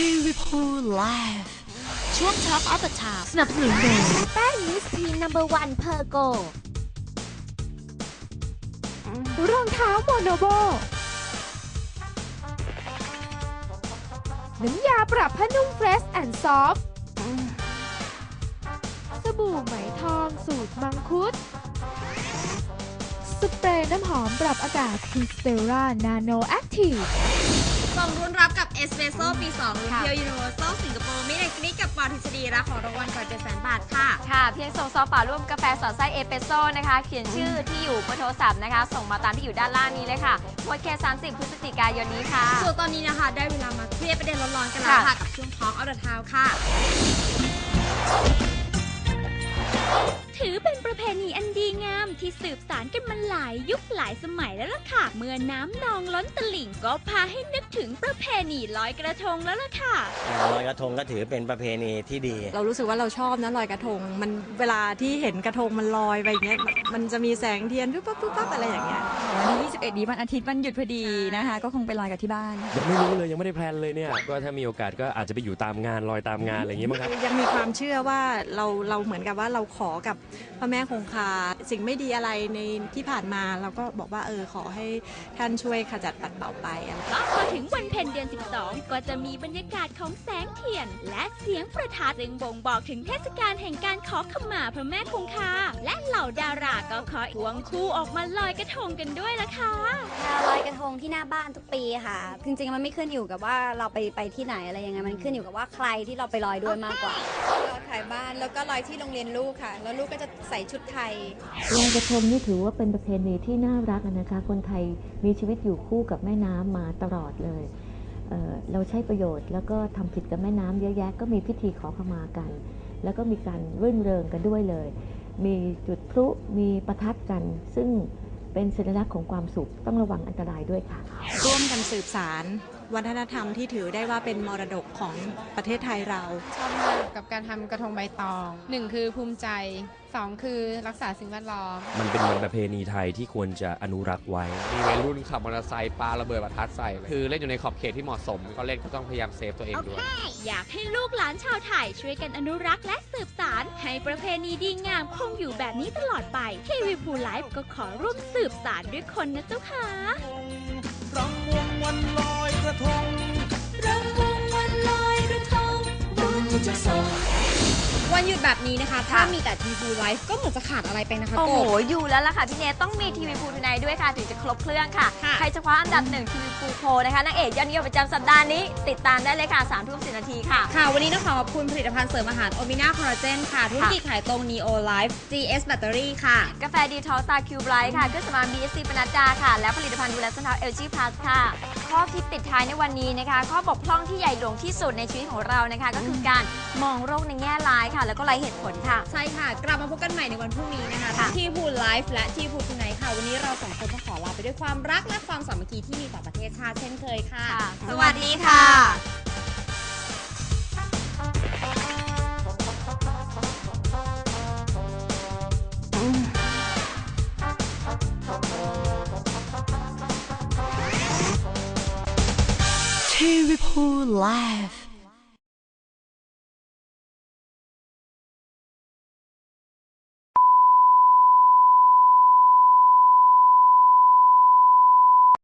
ทีวีพูไลฟ์ช่วง Talk of the Town สนับสนุนโดยแป้งมิสทีนนัมเบอร์วันเพอร์โกรองเท้าโมโนโบน้ำยาปรับผ้านุ่มเฟรชแอนด์ซอฟสบู่ไหมทองสูตรมังคุด สเปรย์น้ำหอมปรับอากาศคิสเตรานาโนแอคทีฟ งรุนรับกับเอสเ e รสโซ่ปี2รุ่นค่ะเที่ยวยูนิเวอร์แซลสิงคโปร์มิเน็กนิกกับปอทฤษฎีรับของรางวัลกว่า7แสนบาทค่ะค่ะ เพียงส่งซองเปล่าร่วมกาแฟสอดไส้เอสเปรสโซ่นะคะ เขียนชื่อที่อยู่เบอร์โทรศัพท์นะคะ ส่งมาตามที่อยู่ด้านล่างนี้เลยค่ะวันแค่ 30 พฤศจิกายนนี้ค่ะ ส่วนตอนนี้นะคะ ได้เวลามาเคลียร์ประเด็นร้อนๆกันแล้วค่ะค่ะกับช่วง Talk of the Town ค่ะถือเป็น ที่สืบสานกันมาหลายยุคหลายสมัยแล้วล่ะค่ะ เมื่อน้ำนองล้นตลิ่งก็พาให้นึกถึงประเพณีลอยกระทงแล้วล่ะค่ะลอยกระทงก็ถือเป็นประเพณีที่ดี เรารู้สึกว่าเราชอบนะลอยกระทง มันเวลาที่เห็นกระทงมันลอยไปอย่างเงี้ยมันจะมีแสงเทียนปุ๊บปั๊บปุ๊บปั๊บอะไรอย่างเงี้ย วันที่21นี้วันอาทิตย์วันหยุดพอดีนะคะ ก็คงไปลอยกับที่บ้าน ยังไม่รู้เลยยังไม่ได้แพลนเลยเนี่ย ก็ถ้ามีโอกาสก็อาจจะไปอยู่ตามงานลอยตามงานอะไรอย่างงี้มั้งครับ ยังมีความเชื่อว่าเราเราเหมือนกับว่าเราขอกับพระแม่คงคา สิ่งไม่ดีอะไรในที่ผ่านมาเราก็บอกว่าเออขอให้ท่านช่วยขจัดปัดเป่าไปอะไร ก็พอถึงว พ็ญเดือน 12 ก็จะมีบรรยากาศของแสงเทียน และเสียงประทัดซึ่งบ่งบอกถึงเทศกาลแห่งการขอขมาพระแม่คงคา และเหล่าดาราก็ขอควงคู่ออกมาลอยกระทงกันด้วยล่ะค่ะลอยกระทงที่หน้าบ้านทุกปีค่ะ จริงๆมันไม่ขึ้นอยู่กับว่าเราไปไปที่ไหนอะไรยังไงมันขึ้นอยู่กับว่าใครที่เราไปลอยด้วยมากกว่าลอยถ่ายบ้านแล้วก็ลอยที่โรงเรียนลูกค่ะ แล้วลูกก็จะใส่ชุดไทยลอยกระทงนี่ถือว่าเป็นประเพณีที่น่ารักนะคะ คนไทยมีชีวิตอยู่คู่กับแม่น้ำมาตลอดเลย เอ่อเราใช้ประโยชน์ แล้วก็ทำผิดกับแม่น้ำเยอะแยะ ก็มีพิธีขอขมากัน แล้วก็มีการรื่นเริงกันด้วยเลย มีจุดพลุมีประทัดกัน ซึ่งเป็นสัญลักษณ์ของความสุขต้องระวังอันตรายด้วยค่ะ ร่วมกันสืบสารวัฒนธรรมที่ถือได้ว่าเป็นมรดกของประเทศไทยเรา ชอบมากกับการทำกระทงใบตองหนึ่งคือภูมิใจ สองคือรักษาสิ่งแวดล้อม มันเป็นวันประเพณีไทยที่ควรจะอนุรักษ์ไว้ มีวัยรุ่นขับมอเตอร์ไซค์ปาระเบิดประทัดใส่คือเล่นอยู่ในขอบเขตที่เหมาะสมก็เล่นก็ต้องพยายามเซฟตัวเองด้วย อยากให้ลูกหลานชาวไทยช่วยกันอนุรักษ์และสืบสารให้ประเพณีดีงามคงอยู่แบบนี้ตลอดไปทีวีพูไลฟ์ก็ขอร่วมสืบสารด้วยคนนะเจ้าค่ะรำวงวันลอยกระทงรำวงวันลอยกระทงบุญจะส่งวัน หยุดแบบนี้นะคะ ถ้ามีแต่ทีวีไลฟ์ก็เหมือนจะขาดอะไรไปนะคะโอ้โหกบอยู่แล้วล่ะค่ะพี่เนทต้องมีทีวีพูทูไนด้วยค่ะ ถึงจะครบเครื่องค่ะค่ะใครจะคว้าอันดับหนึ่งทีวีพูโพลนะคะนางเอกยอดนิยมประจำสัปดาห์นี้ ติดตามได้เลยค่ะ3ามทุ่มสินาทีค่ะ ค่ะ วันนี้ต้องขอขอบคุณผลิตภัณฑ์เสริมอาหารโอมิน่าคอลลาเจนค่ะ ธุรกิจขายตรง Neo Life GS Battery ค่ะ กาแฟดีทอลตาคิวไบรท์ค่ะเครื่องสำอาง BSC ปนัดดาค่ะ และผลิตภัณฑ์ดูแลส้นเท้า LG Plus ค่ะข้อคิดปิดท้ายในวันนี้นะคะ ข้อบกพร่องที่ใหญ่หลวงที่สุดในชีวิตของเรานะคะ ก็คือการมองโรคในแง่ร้ายค่ะ แล้วก็ไร้เหตุผลค่ะ ใช่ค่ะ กลับมาพบกันใหม่ในวันพรุ่งนี้นะคะทั้งที่พูไลฟ์และที่พูทูไนค่ะ วันนี้เราสองคนต้องขอลาไปด้วยความรักและความสามัคคีที่มีต่อประเทศชาติเช่นเคยค่ะ ค่ะ สวัสดีค่ะ ทีวีพูไลฟ์